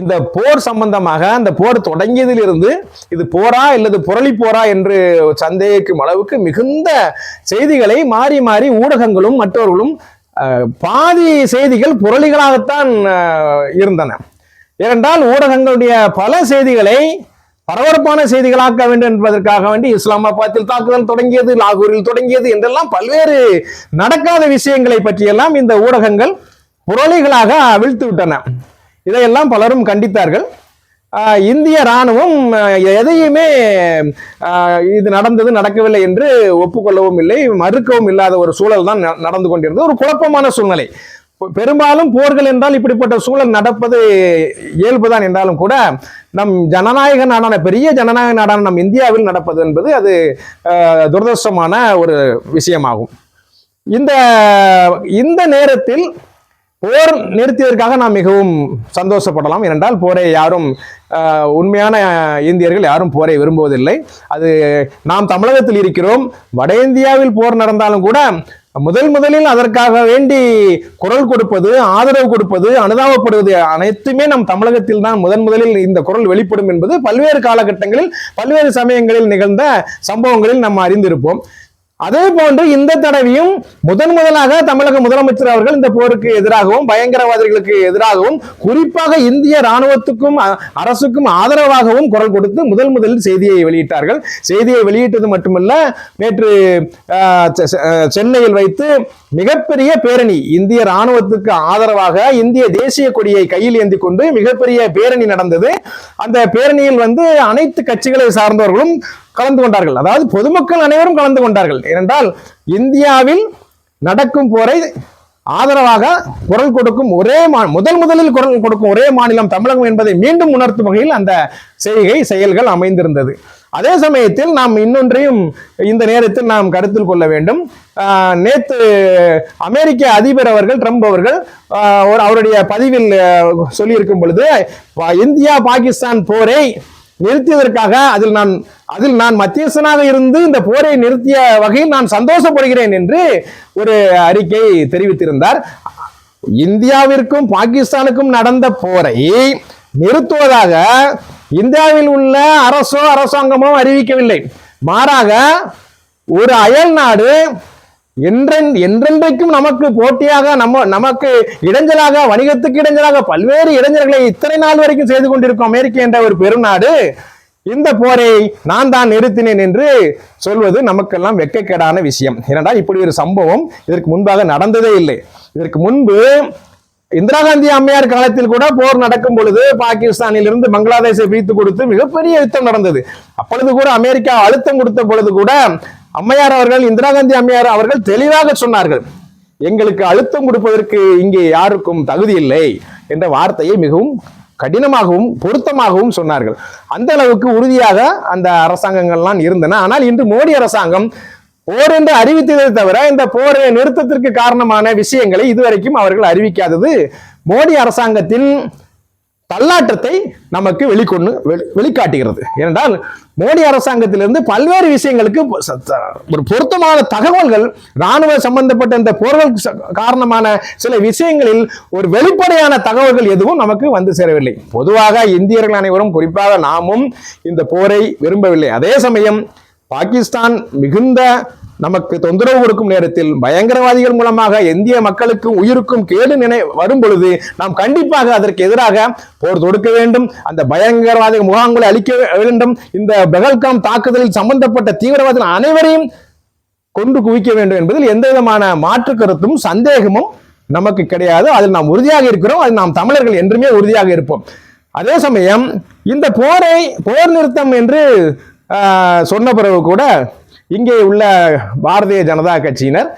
இந்த போர் சம்பந்தமாக அந்த போர் தொடங்கியதிலிருந்து இது போரா அல்லது புரளி போரா என்று சந்தேகிக்கும் அளவுக்கு மிகுந்த செய்திகளை மாறி மாறி ஊடகங்களும் மற்றவர்களும் பாதி செய்திகள் புரளிகளாகத்தான் இருந்தன. ஏனென்றால் ஊடகங்களுடைய பல செய்திகளை பரபரப்பான செய்திகளாக்க வேண்டும் என்பதற்காக வேண்டி இஸ்லாமாபாத்தில் தாக்குதல் தொடங்கியது லாகூரில் தொடங்கியது என்றெல்லாம் பல்வேறு நடக்காத விஷயங்களை பற்றியெல்லாம் இந்த ஊடகங்கள் புரளிகளாக அவிழ்த்து விட்டன. இதையெல்லாம் பலரும் கண்டித்தார்கள். இந்திய ராணுவம் எதையுமே இது நடந்தது நடக்கவில்லை என்று ஒப்புக்கொள்ளவும் இல்லை. மறுக்கவும் இல்லாத ஒரு சூழல் தான் ந- நடந்து கொண்டிருந்தது. ஒரு குழப்பமான சூழ்நிலை. பெரும்பாலும் போர்கள் என்றால் இப்படிப்பட்ட சூழல் நடப்பது இயல்புதான் என்றாலும் கூட நம் ஜனநாயக நாடான பெரிய ஜனநாயக நாடான நம் இந்தியாவில் நடப்பது என்பது அது துரதிருஷ்டமான ஒரு விஷயமாகும். இந்த இந்த நேரத்தில் போர் நிறுத்தியதற்காக நாம் மிகவும் சந்தோஷப்படலாம். ஏனென்றால் போரை யாரும் உண்மையான இந்தியர்கள் யாரும் போரை விரும்புவதில்லை. அது நாம் தமிழகத்தில் இருக்கிறோம். வட இந்தியாவில் போர் நடந்தாலும் கூட முதல் முதலில் அதற்காக வேண்டி குரல் கொடுப்பது ஆதரவு கொடுப்பது அனுதாபப்படுவது அனைத்துமே நம் தமிழகத்தில் தான் முதன் முதலில் இந்த குரல் வெளிப்படும் என்பது பல்வேறு காலகட்டங்களில் பல்வேறு சமயங்களில் நிகழ்ந்த சம்பவங்களில் நாம் அறிந்திருப்போம். அதே போன்று இந்த தடவையும் முதன் முதலாக தமிழக முதலமைச்சர் அவர்கள் இந்த போருக்கு எதிராகவும் பயங்கரவாதிகளுக்கு எதிராகவும் குறிப்பாக இந்திய ராணுவத்துக்கும் அரசுக்கும் ஆதரவாகவும் குரல் கொடுத்து முதல் முதலில் செய்தியை வெளியிட்டார்கள். செய்தியை வெளியிட்டது மட்டுமல்ல நேற்று ஆஹ், சென்னையில் வைத்து மிகப்பெரிய பேரணி இந்திய ராணுவத்துக்கு ஆதரவாக இந்திய தேசிய கொடியை கையில் ஏந்தி கொண்டு மிகப்பெரிய பேரணி நடந்தது. அந்த பேரணியில் வந்து அனைத்து கட்சிகளை சார்ந்தவர்களும் கலந்து கொண்டார்கள். அதாவது பொதுமக்கள் அனைவரும் கலந்து கொண்டார்கள். ஏனென்றால் இந்தியாவில் நடக்கும் போரை ஆதரவாக குரல் கொடுக்கும் ஒரே மா முதல் முதலில் குரல் கொடுக்கும் ஒரே மாநிலம் தமிழகம் என்பதை மீண்டும் உணர்த்தும் வகையில் அந்த செய்கை செயல்கள் அமைந்திருந்தது. அதே சமயத்தில் நாம் இன்னொன்றையும் இந்த நேரத்தில் நாம் கருத்தில் கொள்ள வேண்டும். ஆஹ், அமெரிக்க அதிபர் அவர்கள் ட்ரம்ப் அவர்கள் ஒரு அவருடைய பதிவில் சொல்லியிருக்கும் பொழுது இந்தியா பாகிஸ்தான் போரை நிறுத்தியதற்காக அதில் நான் அதில் நான் மத்தியஸ்தனாக இருந்து இந்த போரை நிறுத்திய வகையில் நான் சந்தோஷப்படுகிறேன் என்று ஒரு அறிக்கை தெரிவித்திருந்தார். இந்தியாவிற்கும் பாகிஸ்தானுக்கும் நடந்த போரை நிறுத்துவதாக இந்தியாவில் உள்ள அரசோ அரசாங்கமோ அறிவிக்கவில்லை. மாறாக ஒரு அயல் நாடு என்றென்றைக்கும் நமக்கு போட்டியாக நம்ம நமக்கு இடைஞ்சலாக வணிகத்துக்கு இடைஞ்சலாக பல்வேறு இடைஞ்சல்களை இத்தனை நாள் வரைக்கும் செய்து கொண்டிருக்கும் அமெரிக்கா என்ற ஒரு பெருநாடு. இந்த போரை நான் தான் நிறுத்தினேன் என்று சொல்வது நமக்கெல்லாம் வெக்கக்கேடான விஷயம். ஏனென்றால் இப்படி ஒரு சம்பவம் இதற்கு முன்பாக நடந்ததே இல்லை. இதற்கு முன்பு இந்திரா காந்தி அம்மையார் காலத்தில் கூட போர் நடக்கும் பொழுது பாகிஸ்தானில் இருந்து பங்களாதேஷை பிரித்து கொடுத்து மிகப்பெரிய யுத்தம் நடந்தது. அப்பொழுது கூட அமெரிக்கா அழுத்தம் கொடுத்த பொழுது கூட அம்மையார் அவர்கள் இந்திரா காந்தி அம்மையார் அவர்கள் தெளிவாக சொன்னார்கள் எங்களுக்கு அழுத்தம் கொடுப்பதற்கு இங்கே யாருக்கும் தகுதி இல்லை என்ற வார்த்தையை மிகவும் கடினமாகவும் பொருத்தமாகவும் சொன்னார்கள். அந்த அளவுக்கு உறுதியாக அந்த அரசாங்கங்கள்லாம் இருந்தன. ஆனால் இன்று மோடி அரசாங்கம் போர் என்று அறிவித்ததை தவிர இந்த போர் நிறுத்தத்திற்கு காரணமான விஷயங்களை இதுவரைக்கும் அவர்கள் அறிவிக்காதது மோடி அரசாங்கத்தின் தள்ளாட்டத்தை நமக்கு வெளிக்கொண்டு வெளி- வெளிக்காட்டுகிறது. ஏனென்றால் மோடி அரசாங்கத்திலிருந்து பல்வேறு விஷயங்களுக்கு ஒரு பொருத்தமான தகவல்கள் இராணுவ சம்பந்தப்பட்ட இந்த போர்கள் காரணமான சில விஷயங்களில் ஒரு வெளிப்படையான தகவல்கள் எதுவும் நமக்கு வந்து சேரவில்லை. பொதுவாக இந்தியர்கள் அனைவரும் குறிப்பாக நாமும் இந்த போரை விரும்பவில்லை. அதே சமயம் பாகிஸ்தான் மிகுந்த நமக்கு தொந்தரவு கொடுக்கும் நேரத்தில் பயங்கரவாதிகள் மூலமாக இந்திய மக்களுக்கும் உயிருக்கும் கேடு நினை வரும் பொழுது நாம் கண்டிப்பாக அதற்கு எதிராக போர் தொடுக்க வேண்டும். அந்த பயங்கரவாத முகாம்களை அழிக்க வேண்டும். இந்த பெகல்காம் தாக்குதலில் சம்பந்தப்பட்ட தீவிரவாதிகள் அனைவரையும் கொண்டு குவிக்க வேண்டும் என்பதில் எந்த விதமான மாற்று கருத்தும் சந்தேகமும் நமக்கு கிடையாது. அதில் நாம் உறுதியாக இருக்கிறோம். அதில் நாம் தமிழர்கள் என்றுமே உறுதியாக இருப்போம். அதே சமயம் இந்த போரை போர் நிறுத்தம் என்று சொன்ன பிறகு கூட இங்கே உள்ள பாரதிய ஜனதா கட்சியினர்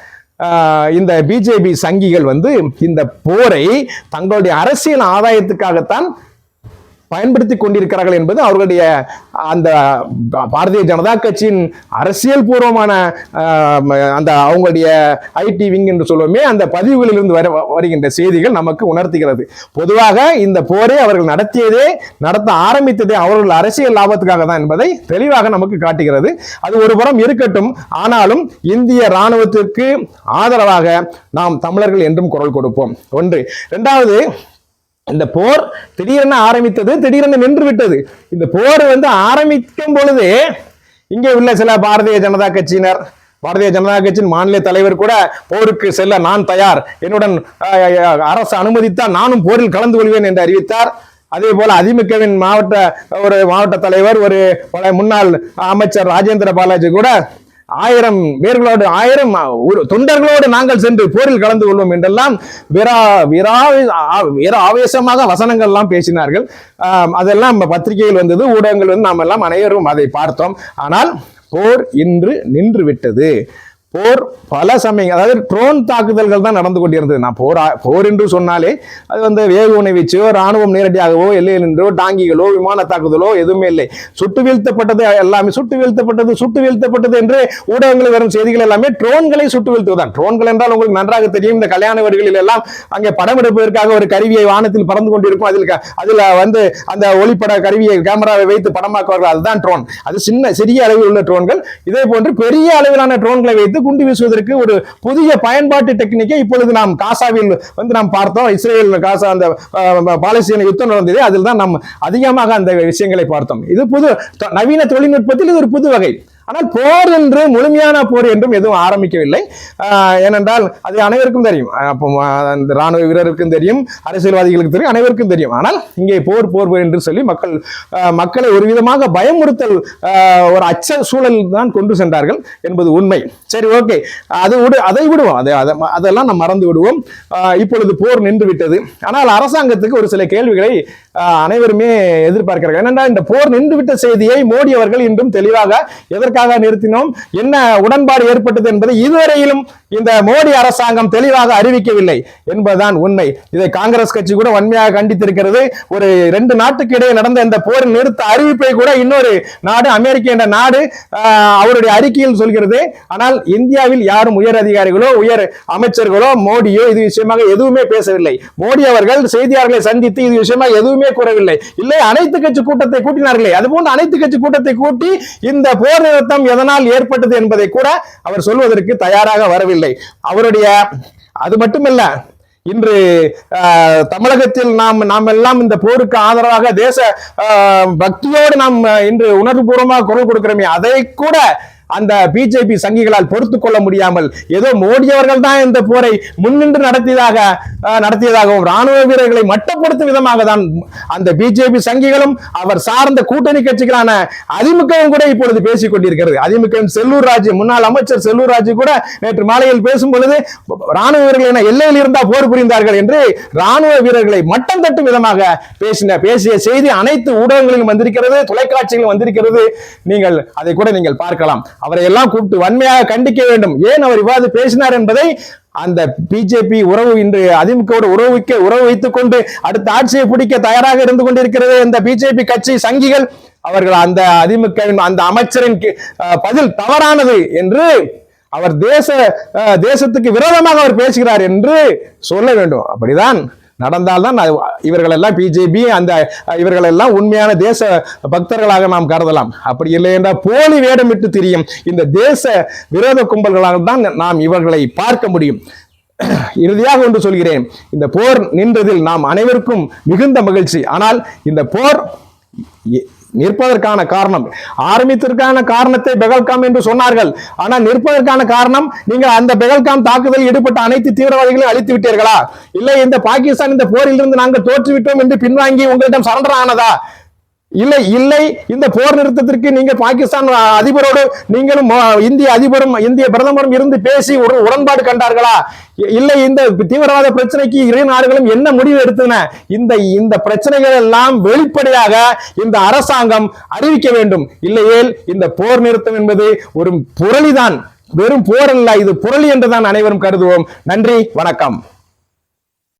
இந்த பிஜேபி சங்கிகள் வந்து இந்த போரை தங்களுடைய அரசியல் ஆதாயத்துக்காகத்தான் பயன்படுத்தி கொண்டிருக்கிறார்கள் என்பது அவர்களுடைய அந்த பாரதிய ஜனதா கட்சியின் அரசியல் பூர்வமான அந்த அவங்களுடைய ஐடி விங் என்று சொல்லுவோமே அந்த பதிவுகளிலிருந்து வர வருகின்ற செய்திகள் நமக்கு உணர்த்துகிறது. பொதுவாக இந்த போரை அவர்கள் நடத்தியதே நடத்த ஆரம்பித்ததே அவர்கள் அரசியல் லாபத்துக்காக தான் என்பதை தெளிவாக நமக்கு காட்டுகிறது. அது ஒரு புறம் இருக்கட்டும் ஆனாலும் இந்திய ராணுவத்திற்கு ஆதரவாக நாம் தமிழர்கள் என்றும் குரல் கொடுப்போம். ஒன்று. இரண்டாவது இந்த போர் திடீரென ஆரம்பித்தது திடீரென நின்று விட்டது. இந்த போர் வந்து ஆரம்பிக்கும் பொழுது இங்கே உள்ள சில பாரதிய ஜனதா கட்சியினர் பாரதிய ஜனதா கட்சியின் மாநில தலைவர் கூட போருக்கு செல்ல நான் தயார். என்னுடன் அரசு அனுமதித்தால் நானும் போரில் கலந்து கொள்வேன் என்று அறிவித்தார். அதே போல அதிமுகவின் மாவட்ட ஒரு மாவட்ட தலைவர் ஒரு பல முன்னாள் அமைச்சர் ராஜேந்திர பாலாஜி கூட ஆயிரம் பேர்களோடு ஆயிரம் ஒரு தொண்டர்களோடு நாங்கள் சென்று போரில் கலந்து கொள்வோம் என்றெல்லாம் விரா விரா ஆ- வீர ஆவேசமாக வசனங்கள் எல்லாம் பேசினார்கள் அதெல்லாம் பத்திரிகையில் வந்தது ஊடகங்கள் வந்து நாம் எல்லாம் அனைவரும் அதை பார்த்தோம். ஆனால் போர் இன்று நின்று விட்டது. போர் பல சமயம் அதாவது ட்ரோன் தாக்குதல்கள் தான் நடந்து கொண்டிருந்தது. நான் போர் போர் என்று சொன்னாலே அது வந்து வேகுவினை வீச்சோ ராணுவம் நேரடியாகவோ எல்லையில் நின்றோ டாங்கிகளோ விமான தாக்குதலோ எதுவுமே இல்லை. சுட்டு வீழ்த்தப்பட்டது எல்லாமே சுட்டு வீழ்த்தப்பட்டது சுட்டு வீழ்த்தப்பட்டது என்று ஊடகங்களில் வரும் செய்திகள் எல்லாமே ட்ரோன்களை சுட்டு வீழ்த்துவதுதான். ட்ரோன்கள் என்றால் உங்களுக்கு நன்றாக தெரியும் இந்த கல்யாண வீடுகளில் எல்லாம் அங்கே படம் எடுப்பதற்காக ஒரு கருவியை வானத்தில் பறந்து கொண்டிருக்கும். அதில் அதில் வந்து அந்த ஒளிப்பட கருவியை கேமராவை வைத்து படமாக்குவார்கள். அதுதான் ட்ரோன் அது சின்ன சிறிய அளவில் உள்ள ட்ரோன்கள் இதே போன்று பெரிய அளவிலான ட்ரோன்களை வைத்து குண்டு வீசுவதற்கு ஒரு புதிய பயன்பாட்டு டெக்னிக்கை இப்பொழுது நாம் காசாவில் வந்து நாம் பார்த்தோம். இஸ்ரேல் காசா அந்த பாலஸ்தீன யுத்தம் நடந்தது. அதில் தான் நாம் அதிகமாக அந்த விஷயங்களை பார்த்தோம். இது புது நவீன தொழில்நுட்பத்தில் இது ஒரு புது வகை. ஆனால் போர் என்று முழுமையான போர் என்றும் எதுவும் ஆரம்பிக்கவில்லை. ஏனென்றால் அது அனைவருக்கும் தெரியும். அப்போ அந்த ராணுவ வீரருக்கும் தெரியும் அரசியல்வாதிகளுக்கு தெரியும் அனைவருக்கும் தெரியும். ஆனால் இங்கே போர் போர் என்று சொல்லி மக்கள் மக்களை ஒரு விதமாக பயமுறுத்தல் ஒரு அச்ச சூழல் தான் கொண்டு சென்றார்கள் என்பது உண்மை. சரி ஓகே. அது விடு அதை விடுவோம். அதை அதை அதெல்லாம் நாம் மறந்து விடுவோம். இப்பொழுது போர் நின்று விட்டது ஆனால் அரசாங்கத்துக்கு ஒரு சில கேள்விகளை அனைவருமே எதிர்பார்க்கிறார்கள். ஏனென்றால் இந்த போர் நின்றுவிட்ட செய்தியை மோடி அவர்கள் இன்றும் தெளிவாக எதற்காக நிறுத்தினோம்? என்ன உடன்பாடு ஏற்பட்டது என்பதை இதுவரையிலும் இந்த மோடி அரசாங்கம் தெளிவாக அறிவிக்கவில்லை என்பதுதான் உண்மை. இதை காங்கிரஸ் கட்சி கூட வன்மையாக கண்டித்திருக்கிறது. ஒரு ரெண்டு நாட்டுக்கு இடையே நடந்த இந்த போர் நிறுத்த அறிவிப்பை கூட இன்னொரு நாடு அமெரிக்க என்ற நாடு அவருடைய அறிக்கையில் சொல்கிறது. ஆனால் இந்தியாவில் யாரும் உயர் அதிகாரிகளோ உயர் அமைச்சர்களோ மோடியோ இது விஷயமாக எதுவுமே பேசவில்லை. மோடி அவர்கள் செய்தியாளர்களை சந்தித்து இது விஷயமாக எதுவுமே கூறவில்லை. இல்லை அனைத்து கட்சி கூட்டத்தை கூட்டினார்களே. அதுபோன்று அனைத்து கட்சி கூட்டத்தை கூட்டி இந்த போர் நிறுத்தம் எதனால் ஏற்பட்டது என்பதை கூட அவர் சொல்வதற்கு தயாராக வரவில்லை. இல்லை. அவருடைய அது மட்டுமல்ல இன்று தமிழகத்தில் நாம் நாம் எல்லாம் இந்த போருக்கு ஆதரவாக தேச பக்தியோடு நாம் இன்று உணர்வுபூர்வமாக குரல் கொடுக்கிறோமே அதை கூட அந்த பிஜேபி சங்கிகளால் பொறுத்து கொள்ள முடியாமல் ஏதோ மோடி அவர்கள் தான் இந்த போரை முன்னின்று நடத்தியதாக நடத்தியதாகவும் ராணுவ வீரர்களை மட்டப்படுத்தும் விதமாக தான் அந்த பிஜேபி சங்கிகளும் அவர் சார்ந்த கூட்டணி கட்சிகளான அதிமுகவும் கூட இப்பொழுது பேசிக் கொண்டிருக்கிறது. அதிமுக செல்லூர் ராஜு முன்னாள் அமைச்சர் செல்லூர் ராஜு கூட நேற்று மாலையில் பேசும் பொழுது ராணுவ வீரர்கள் என எல்லையில் இருந்தா போர் புரிந்தார்கள் என்று ராணுவ வீரர்களை மட்டம் தட்டும் விதமாக பேசின பேசிய செய்தி அனைத்து ஊடகங்களிலும் வந்திருக்கிறது தொலைக்காட்சிகளிலும் வந்திருக்கிறது. நீங்கள் அதை கூட நீங்கள் பார்க்கலாம். அவரை எல்லாம் கூப்பிட்டு வன்மையாக கண்டிக்க வேண்டும். ஏன் அவர் இவ்வாறு பேசினார் என்பதை அந்த பிஜேபி உறவு இன்று அதிமுகவோடு உறவு வைக்க உறவு வைத்துக் கொண்டு அடுத்த ஆட்சியை பிடிக்க தயாராக இருந்து கொண்டிருக்கிறது இந்த பிஜேபி கட்சி சங்கிகள். அவர்கள் அந்த அதிமுகவின் அந்த அமைச்சரின் பதில் தவறானது என்று அவர் தேச தேசத்துக்கு விரோதமாக அவர் பேசுகிறார் என்று சொல்ல வேண்டும். அப்படிதான் நடந்தால்தான் இவர்களெல்லாம் பிஜேபி அந்த இவர்களெல்லாம் உண்மையான தேச பக்தர்களாக நாம் கருதலாம். அப்படி இல்லை என்றால் போலி வேடமிட்டு திரியும் இந்த தேச விரோத கும்பல்களாக தான் நாம் இவர்களை பார்க்க முடியும். இறுதியாக ஒன்று சொல்கிறேன். இந்த போர் நின்றதில் நாம் அனைவருக்கும் மிகுந்த மகிழ்ச்சி. ஆனால் இந்த போர் நிற்பதற்கான காரணம். ஆரம்பித்திற்கான காரணத்தை பெகல்காம் என்று சொன்னார்கள். ஆனால் நிற்பதற்கான காரணம் நீங்கள் அந்த பெகல்காம் தாக்குதலில் ஈடுபட்ட அனைத்து தீவிரவாதிகளையும் அழித்து விட்டீர்களா? இல்லை இந்த பாகிஸ்தான் இந்த போரில் இருந்து நாங்கள் தோற்றுவிட்டோம் என்று பின்வாங்கி உங்களிடம் சரண்டர் ஆனதா? இல்லை இல்லை இந்த போர் நிறுத்தத்திற்கு நீங்க பாகிஸ்தான் அதிபரோடு நீங்களும் இந்திய அதிபரும் இந்திய பிரதமரும் இருந்து பேசி ஒரு உடன்பாடு கண்டார்களா? இல்லை இந்த தீவிரவாத பிரச்சனைக்கு இரு நாடுகளும் என்ன முடிவு எடுத்தன? இந்த இந்த பிரச்சனைகள் எல்லாம் வெளிப்படையாக இந்த அரசாங்கம் அறிவிக்க வேண்டும். இல்லையேல் இந்த போர் நிறுத்தம் என்பது ஒரு புரளிதான். வெறும் போர் அல்ல இது புரளி என்றுதான் அனைவரும் கருதுவோம். நன்றி வணக்கம்.